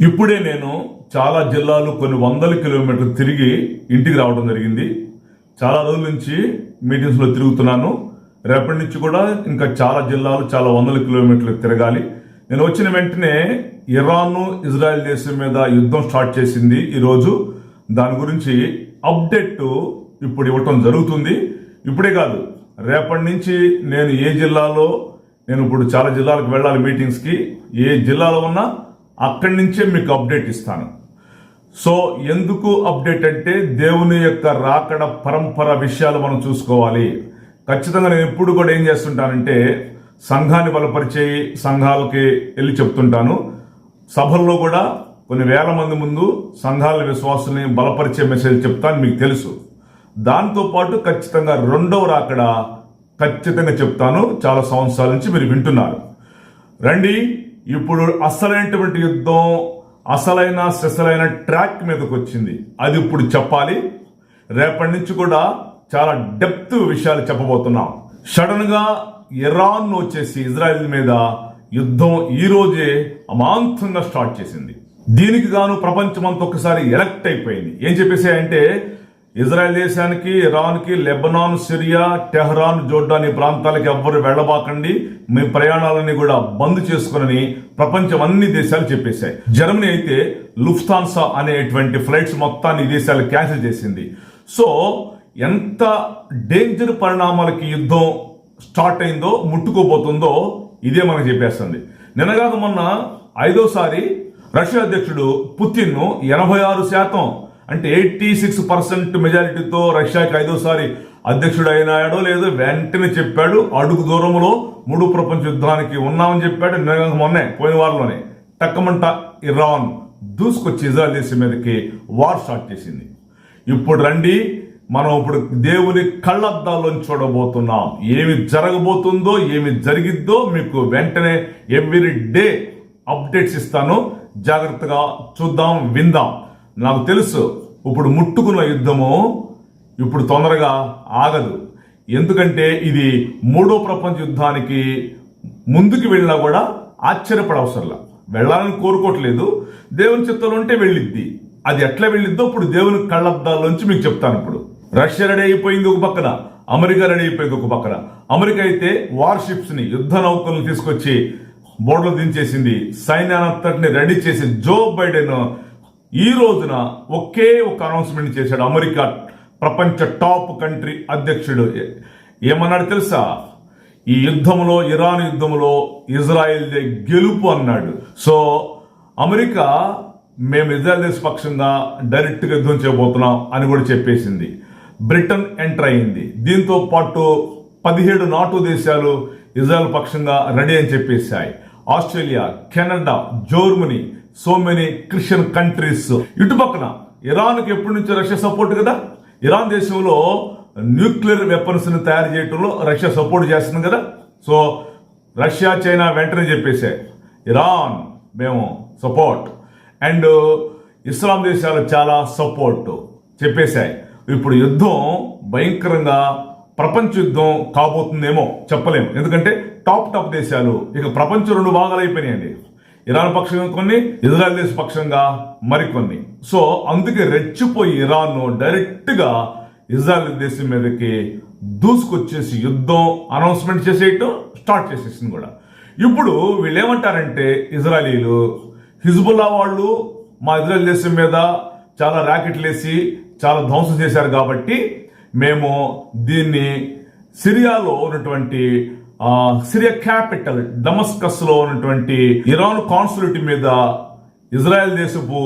ఇప్పుడే నేను చాలా జిల్లాలు కొన్ని వందల కిలోమీటర్లు తిరిగి ఇంటికి రావడం జరిగింది. చాలా రోజుల నుంచి మీటింగ్స్లో తిరుగుతున్నాను. రేపటి నుంచి కూడా ఇంకా చాలా జిల్లాలు చాలా వందల కిలోమీటర్లు తిరగాలి. నేను వచ్చిన వెంటనే ఇరాన్ ఇజ్రాయెల్ దేశం మీద యుద్ధం స్టార్ట్ చేసింది ఈరోజు. దాని గురించి అప్డేట్ ఇప్పుడు ఇవ్వటం జరుగుతుంది. ఇప్పుడే కాదు రేపటి నుంచి నేను ఏ జిల్లాలో నేను ఇప్పుడు చాలా జిల్లాలకు వెళ్ళాలి మీటింగ్స్కి. ఏ జిల్లాలో ఉన్నా అక్కడి నుంచే మీకు అప్డేట్ ఇస్తాను. సో ఎందుకు అప్డేట్ అంటే దేవుని యొక్క రాకడ పరంపర విషయాలు మనం చూసుకోవాలి. ఖచ్చితంగా నేను ఎప్పుడు కూడా ఏం చేస్తుంటానంటే సంఘాన్ని బలపరిచే సంఘాలకి వెళ్ళి చెప్తుంటాను. సభల్లో కూడా కొన్ని వేల మంది ముందు సంఘాల విశ్వాసుల్ని బలపరిచే మెసేజ్ చెప్తాను మీకు తెలుసు. దాంతోపాటు ఖచ్చితంగా రెండవ రాకడ ఖచ్చితంగా చెప్తాను. చాలా సంవత్సరాల నుంచి మీరు వింటున్నారు. రండి ఇప్పుడు అసలైనటువంటి యుద్ధం అసలైన సెసలైన ట్రాక్ మీదకి వచ్చింది అది ఇప్పుడు చెప్పాలి. రేపటి నుంచి కూడా చాలా డెప్త్ విషయాలు చెప్పబోతున్నాం. సడన్గా ఇరాన్ వచ్చేసి ఇజ్రాయెల్ మీద యుద్ధం ఈ రోజే అమాంతంగా స్టార్ట్ చేసింది. దీనికి గాను ప్రపంచం అంతా ఒక్కసారి ఎలక్ట్ అయిపోయింది. ఏం చెప్పేసి అంటే ఇజ్రాయెల్ దేశానికి ఇరాన్కి లెబనాన్ సిరియా టెహ్రాన్ జోర్డాన్ ఈ ప్రాంతాలకి ఎవ్వరు వెళ్ళబాకండి. మీ ప్రయాణాలని కూడా బంద్ చేసుకునని ప్రపంచం అన్ని దేశాలు చెప్పేశాయి. జర్మనీ అయితే లుఫ్తాన్సా అనేటువంటి ఫ్లైట్స్ మొత్తాన్ని ఈ దేశాలు క్యాన్సిల్ చేసింది. సో ఎంత డేంజర్ పరిణామాలకి యుద్ధం స్టార్ట్ అయిందో ముట్టుకోబోతుందో ఇదే మనకు చెప్పేస్తుంది. నిన్నగాక మొన్న ఐదోసారి రష్యా అధ్యక్షుడు పుతిన్ను ఎనభై ఆరు శాతం అంటే ఎయిటీ సిక్స్ పర్సెంట్ మెజారిటీతో రష్యాకి ఐదోసారి అధ్యక్షుడు అయినాడో లేదో వెంటనే చెప్పాడు అడుగు దూరంలో మూడు ప్రపంచ యుద్ధానికి ఉన్నామని చెప్పాడు మొన్నే పోయిన వారంలోనే. టక్కమంట ఇరాన్ దూసుకొచ్చి ఇజ్రాయల్ దేశం మీదకి వార్ స్టార్ట్ చేసింది. ఇప్పుడు రండి మనం ఇప్పుడు దేవుని కళ్ళద్దాల్లోంచి చూడబోతున్నాం. ఏమి జరగబోతుందో ఏమి జరిగిద్దో మీకు వెంటనే ఎవ్రీ డే అప్డేట్స్ ఇస్తాను. జాగ్రత్తగా చూద్దాం విందాం. నాకు తెలుసు ఇప్పుడు ముట్టుకున్న యుద్ధము ఇప్పుడు తొందరగా ఆగదు. ఎందుకంటే ఇది మూడో ప్రపంచ యుద్ధానికి ముందుకు వెళ్ళినా కూడా ఆశ్చర్యపడవసరంలా. వెళ్ళాలని కోరుకోవట్లేదు. దేవుని చిత్తంలో ఉంటే వెళ్ళిద్ది. అది ఎట్లా వెళ్ళిద్దో ఇప్పుడు దేవుని కళ్ళద్దాల్లోంచి మీకు చెప్తాను ఇప్పుడు. రష్యా రెడీ అయిపోయింది ఒక పక్కన. అమెరికా రెడీ అయిపోయింది ఒక పక్కన. అమెరికా అయితే వార్షిప్స్ని యుద్ధ నౌకలను తీసుకొచ్చి బోర్డులో దించేసింది. సైన్యానంతటిని రెడీ చేసి జో బైడెన్ ఈ రోజున ఒకే ఒక అనౌన్స్మెంట్ చేశాడు అమెరికా ప్రపంచ టాప్ కంట్రీ అధ్యక్షుడు. ఏమన్నాడు తెలుసా? ఈ యుద్ధంలో ఇరాన్ యుద్ధంలో ఇజ్రాయెల్ గెలుపు అన్నాడు. సో అమెరికా మేము ఇజ్రాయెల్ దేశ పక్షంగా డైరెక్ట్గా యుద్ధం చేయబోతున్నాం అని కూడా చెప్పేసింది. బ్రిటన్ ఎంటర్ అయింది దీంతో పాటు పదిహేడు నాటో దేశాలు ఇజ్రాయెల్ పక్షంగా రెడీ అని చెప్పేశాయి. Australia Canada Germany so many Christian countries ఇటు పక్కన ఇరాన్కి ఎప్పటి నుంచో రష్యా సపోర్ట్ కదా. ఇరాన్ దేశంలో న్యూక్లియర్ వెపన్స్ని తయారు చేయడంలో రష్యా సపోర్ట్ చేస్తుంది కదా. సో రష్యా చైనా వెంటనే చెప్పేసే ఇరాన్ మేము సపోర్ట్ అండ్ ఇస్లాం దేశాలు చాలా సపోర్ట్ చెప్పేశాయి. ఇప్పుడు యుద్ధం భయంకరంగా ప్రపంచ యుద్ధం కాబోతుందేమో చెప్పలేము ఎందుకంటే టాప్ టాప్ దేశాలు ఇక ప్రపంచం రెండు భాగాలు అయిపోయినాయండి. ఇరాన్ పక్షంగా కొన్ని ఇజ్రాయెల్ దేశ పక్షంగా మరికొన్ని. సో అందుకే రెచ్చిపోయి ఇరాన్ డైరెక్ట్గా దేశం మీదకి దూసుకొచ్చేసి యుద్ధం అనౌన్స్మెంట్ చేసేయటం స్టార్ట్ చేసేసింది కూడా. ఇప్పుడు వీళ్ళు ఏమంటారంటే ఇజ్రాయలీలు హిజ్బుల్లా వాళ్ళు మా ఇజ్రాయల్ దేశం మీద చాలా ర్యాకెట్లు వేసి చాలా ధ్వంసం చేశారు కాబట్టి మేము దీన్ని సిరియాలో ఉన్నటువంటి సిరియా క్యాపిటల్ డమస్కస్లో ఉన్నటువంటి ఇరాన్ కాన్సులేట్ మీద ఇజ్రాయెల్ దేశపు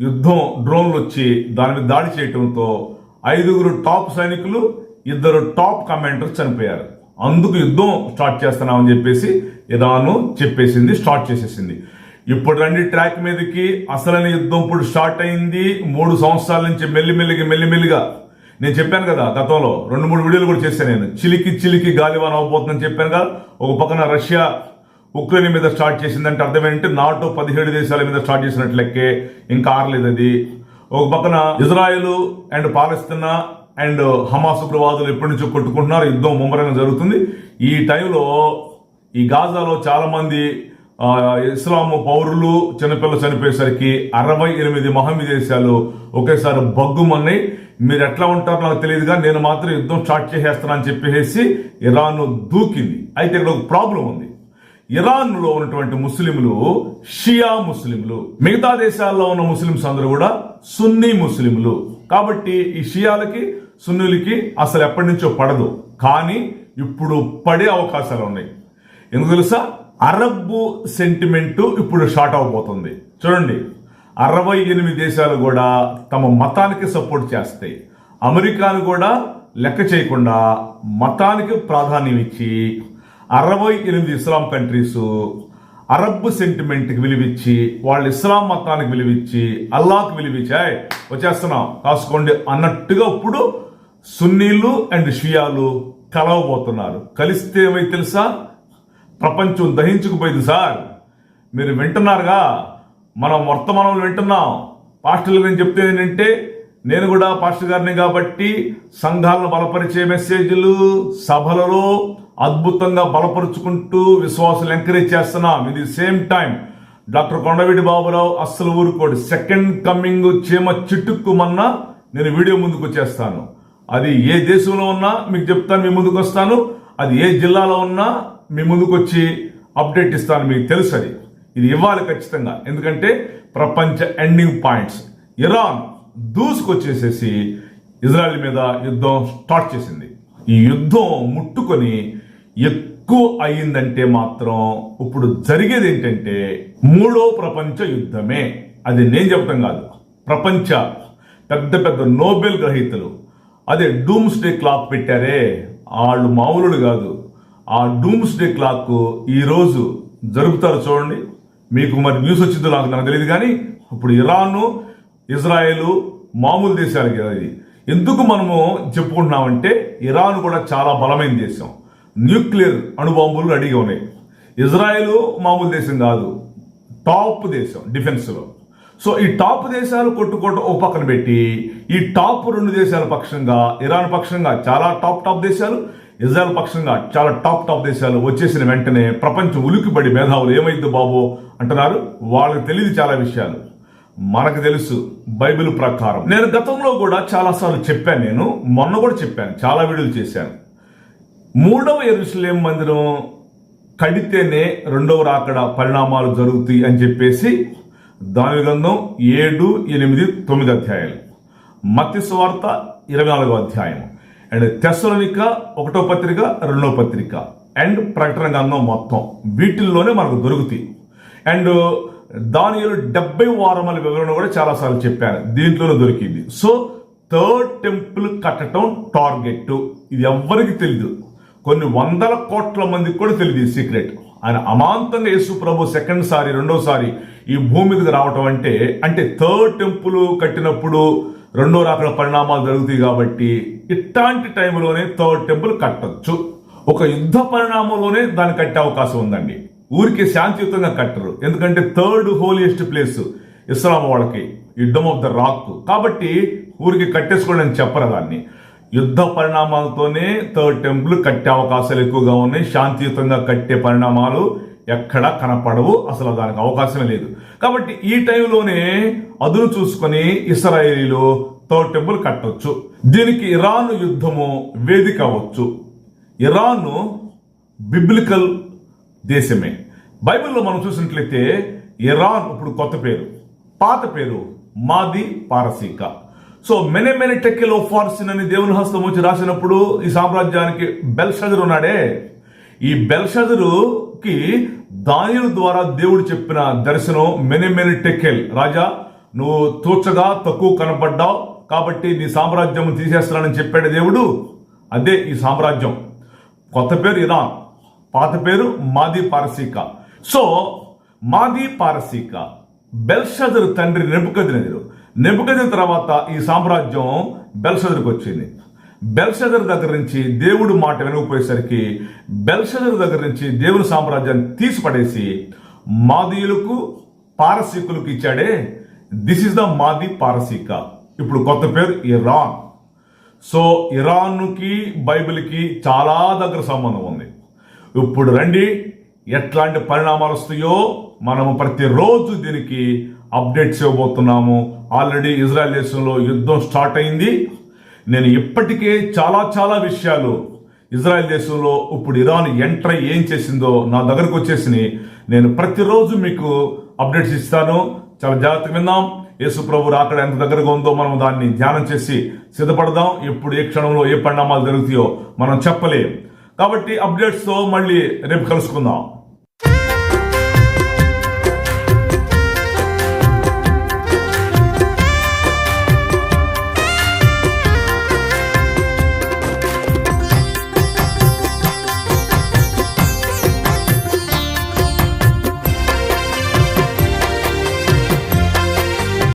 యుద్ధం డ్రోన్లు వచ్చి దాని మీద దాడి చేయటంతో ఐదుగురు టాప్ సైనికులు ఇద్దరు టాప్ కమాండర్ చనిపోయారు. అందుకు యుద్ధం స్టార్ట్ చేస్తున్నామని చెప్పేసి ఇరాను చెప్పేసింది స్టార్ట్ చేసేసింది. ఇప్పుడు రండి ట్రాక్ మీదకి. అసలైన యుద్ధం ఇప్పుడు స్టార్ట్ అయింది. మూడు సంవత్సరాల నుంచి మెల్లిమెల్లిగా మెల్లిమెల్లిగా నేను చెప్పాను కదా గతంలో రెండు మూడు వీడియోలు కూడా చేశాను నేను. చిలికి చిలికి గాలివాన అవబోతుందని చెప్పాను కదా ఒక పక్కన రష్యా ఉక్రెయిన్ మీద స్టార్ట్ చేసిందంటే అర్థం ఏంటంటే నాటో పదిహేడు దేశాల మీద స్టార్ట్ చేసినట్లు లెక్కే ఇంకా ఆరలేదు అది. ఒక పక్కన Israel and Palestine and Hamas ఉగ్రవాదులు ఎప్పటి నుంచో కొట్టుకుంటున్నారు యుద్ధం ముమ్మరంగా జరుగుతుంది. ఈ టైంలో ఈ గాజాలో చాలామంది ఇస్లాము ఇస్లాం పౌరులు చిన్నపిల్లలు చనిపోయేసరికి అరవై ఎనిమిది మహమ్మి దేశాలు ఒకేసారి బగ్గుమన్నాయి. మీరు ఎట్లా ఉంటారో నాకు తెలియదుగా నేను మాత్రం యుద్ధం స్టార్ట్ చేసేస్తానని చెప్పేసి ఇరాన్ దూకింది. అయితే ఇక్కడ ఒక ప్రాబ్లం ఉంది. ఇరాన్లో ఉన్నటువంటి ముస్లింలు షియా ముస్లింలు మిగతా దేశాల్లో ఉన్న ముస్లింస్ అందరూ కూడా సున్నీ ముస్లింలు. కాబట్టి ఈ షియాలకి సున్నీలకి అసలు ఎప్పటి నుంచో పడదు. కానీ ఇప్పుడు పడే అవకాశాలు ఉన్నాయి. ఎందుకు తెలుసా? అరబ్బు సెంటిమెంటు ఇప్పుడు షార్ట్ అవబోతుంది. చూడండి. అరవై ఎనిమిది దేశాలు కూడా తమ మతానికి సపోర్ట్ చేస్తాయి. అమెరికాను కూడా లెక్క చేయకుండా మతానికి ప్రాధాన్యం ఇచ్చి అరవై ఎనిమిది ఇస్లాం కంట్రీస్ అరబ్ సెంటిమెంట్కి విలువిచ్చి వాళ్ళు ఇస్లాం మతానికి విలువిచ్చి అల్లాహ్కి విలువిచ్చి వచ్చేస్తున్నాం. కాసుకోండి అన్నట్టుగా ఇప్పుడు సున్నీలు అండ్ షియాలు కలవబోతున్నారు. కలిస్తే ఏమై తెలుసా? ప్రపంచం దహించుకుపోయింది సార్. మీరు వింటున్నారుగా? మనం వర్తమానంలో వింటున్నాం. పాస్టర్లు నేను చెప్తే ఏంటంటే నేను కూడా పాస్టర్ గారిని కాబట్టి సంఘాలను బలపరిచే మెసేజ్లు సభలలో అద్భుతంగా బలపరుచుకుంటూ విశ్వాసాలు ఎంకరేజ్ చేస్తున్నాం. ఇది same time doctor Kondaveeti Baburao అస్సలు ఊరుకోడు. సెకండ్ కమ్మింగ్ చీమ చిట్టుక్కుమన్నా నేను వీడియో ముందుకు వచ్చేస్తాను. అది ఏ దేశంలో ఉన్నా మీకు చెప్తాను మీ ముందుకు వస్తాను. అది ఏ జిల్లాలో ఉన్నా మీ ముందుకు వచ్చి అప్డేట్ ఇస్తాను మీకు తెలుసు అది. ఇది ఇవ్వాలి ఖచ్చితంగా. ఎందుకంటే ప్రపంచ ఎండింగ్ పాయింట్స్ ఇరాన్ దూసుకొచ్చేసేసి ఇజ్రాయెల్ మీద యుద్ధం స్టార్ట్ చేసింది. ఈ యుద్ధం ముట్టుకొని ఎక్కువ అయ్యిందంటే మాత్రం ఇప్పుడు జరిగేది ఏంటంటే మూడో ప్రపంచ యుద్ధమే. అది నేను చెప్పడం కాదు. ప్రపంచ పెద్ద పెద్ద నోబెల్ గ్రహీతలు. అదే డూమ్స్ డే క్లాక్ పెట్టారే. వాళ్ళు మామూలుడు కాదు. ఆ డూమ్స్ డే క్లాక్ ఈరోజు జరుపుతారు చూడండి. మీకు మరి న్యూస్ వచ్చిందో నాకు నాకు తెలియదు కానీ ఇప్పుడు ఇరాన్ ఇజ్రాయెల్ మామూలు దేశాలు కదా ఇది. ఎందుకు మనము చెప్పుకుంటున్నామంటే ఇరాన్ కూడా చాలా బలమైన దేశం. న్యూక్లియర్ అణుబాంబులు రెడీగా ఉన్నాయి. ఇజ్రాయెల్ మామూలు దేశం కాదు. టాప్ దేశం డిఫెన్స్లో. సో ఈ టాప్ దేశాలు కొట్టుకోవడం ఒక పక్కన పెట్టి ఈ టాప్ రెండు దేశాల పక్షంగా ఇరాన్ పక్షంగా చాలా టాప్ టాప్ దేశాలు ఇజ్రాయల్ పక్షంగా చాలా టాప్ టాప్ దేశాలు వచ్చేసిన వెంటనే ప్రపంచం ఉలిక్కిపడి మేధావులు ఏమైంది బాబు అంటున్నారు. వాళ్ళకి తెలియదు చాలా విషయాలు. మనకు తెలుసు బైబిల్ ప్రకారం. నేను గతంలో కూడా చాలాసార్లు చెప్పాను నేను. మొన్న కూడా చెప్పాను. చాలా వీడియోలు చేశాను. మూడవ ఎరుసలేం మందిరం కడితేనే రెండవ రాకడ పరిణామాలు జరుగుతాయి అని చెప్పేసి దాని గ్రంథం ఏడు ఎనిమిది తొమ్మిది అధ్యాయాలు. మత్స్య వార్త ఇరవై నాలుగో అధ్యాయం అండ్ తెస్సలోనిక ఒకటో పత్రిక రెండో పత్రిక. అండ్ ప్రకటన గ్రంథం మొత్తం. వీటిల్లోనే మనకు దొరుకుతాయి. అండ్ దానిలో డెబ్బై వారముల వివరణ కూడా చాలాసార్లు చెప్పాను. దీంట్లోనే దొరికింది. సో థర్డ్ టెంపుల్ కట్టడం టార్గెట్ ఇది ఎవ్వరికి తెలియదు కొన్ని వందల కోట్ల మందికి కూడా తెలియదు ఈ సీక్రెట్. ఆయన అమాంతంగా యేసు ప్రభు సెకండ్ సారి రెండోసారి ఈ భూమి మీదకి రావటం అంటే అంటే థర్డ్ టెంపుల్ కట్టినప్పుడు రెండో రాకడ పరిణామాలు జరుగుతాయి కాబట్టి ఇట్లాంటి టైంలోనే థర్డ్ టెంపుల్ కట్టొచ్చు. ఒక యుద్ధ పరిణామంలోనే దాన్ని కట్టే అవకాశం ఉందండి. ఊరికి శాంతియుతంగా కట్టరు. ఎందుకంటే థర్డ్ హోలియెస్ట్ ప్లేస్ ఇస్లాం వాళ్ళకి యుద్ధం ఆఫ్ ద రాక్ కాబట్టి ఊరికి కట్టేసుకోండి అని చెప్పరు దాన్ని. యుద్ధ పరిణామాలతోనే థర్డ్ టెంపుల్ కట్టే అవకాశాలు ఎక్కువగా ఉన్నాయి. శాంతియుతంగా కట్టే పరిణామాలు ఎక్కడా కనపడవు అసలు దానికి అవకాశమే లేదు. కాబట్టి ఈ టైంలోనే అదును చూసుకొని ఇస్రాయేలీలు థర్డ్ టెంపుల్ కట్టొచ్చు. దీనికి ఇరాన్ యుద్ధము వేదిక అవ్వచ్చు. ఇరాన్ బిబ్లికల్ దేశమే. బైబిల్లో మనం చూసినట్లయితే ఇరాన్ ఇప్పుడు కొత్త పేరు పాత పేరు మాది పారసీక. సో మెనే మెనే టెక్కిల్ ఓ ఫార్సిన్ అని దేవుని హస్తం వచ్చి రాసినప్పుడు ఈ సామ్రాజ్యానికి బెల్షదరు ఉన్నాడే. ఈ బెల్షజరుకి దానియుల ద్వారా దేవుడు చెప్పిన దర్శనం మెని మెని టెక్కెల్. రాజా నువ్వు తూచగా తక్కువ కనపడ్డావు కాబట్టి నీ సామ్రాజ్యం తీసేస్తున్నానని చెప్పాడు దేవుడు. అదే ఈ సామ్రాజ్యం. కొత్త పేరు ఇరాన్ పాత పేరు మాది పారసీక. సో మాది పారసీక. బెల్షదర్ తండ్రి నెబుకదినెదురు నెబుకదిన తర్వాత ఈ సామ్రాజ్యం బెల్షదర్కి వచ్చింది బెల్షదర్ దగ్గర నుంచి దేవుడు మాట వినకపోయేసరికి బెల్షదర్ దగ్గర నుంచి దేవుని సామ్రాజ్యాన్ని తీసిపడేసి మాదీయులకు పారసీకులకు ఇచ్చాడే. దిస్ ఇస్ ద మాది పారసీక. ఇప్పుడు కొత్త పేరు ఇరాన్. సో ఇరాన్కి బైబిల్కి చాలా దగ్గర సంబంధం ఉంది. ఇప్పుడు రండి ఎట్లాంటి పరిణామాలు వస్తాయో మనము ప్రతిరోజు దీనికి అప్డేట్స్ ఇవ్వబోతున్నాము. ఆల్రెడీ ఇజ్రాయల్ దేశంలో యుద్ధం స్టార్ట్ అయింది. నేను ఇప్పటికే చాలా చాలా విషయాలు ఇజ్రాయెల్ దేశంలో ఇప్పుడు ఇరాన్ ఎంటర్ అయ్యి ఏం చేసిందో నా దగ్గరకు వచ్చేసి నేను ప్రతిరోజు మీకు అప్డేట్స్ ఇస్తాను. చాలా జాగ్రత్తగా విందాం. యేసు ప్రభు అక్కడ ఎంత దగ్గరగా ఉందో మనం దాన్ని ధ్యానం చేసి సిద్ధపడదాం. ఎప్పుడు ఏ క్షణంలో ఏ పరిణామాలు జరుగుతాయో మనం చెప్పలేం. కాబట్టి అప్డేట్స్తో మళ్ళీ రేపు కలుసుకుందాం.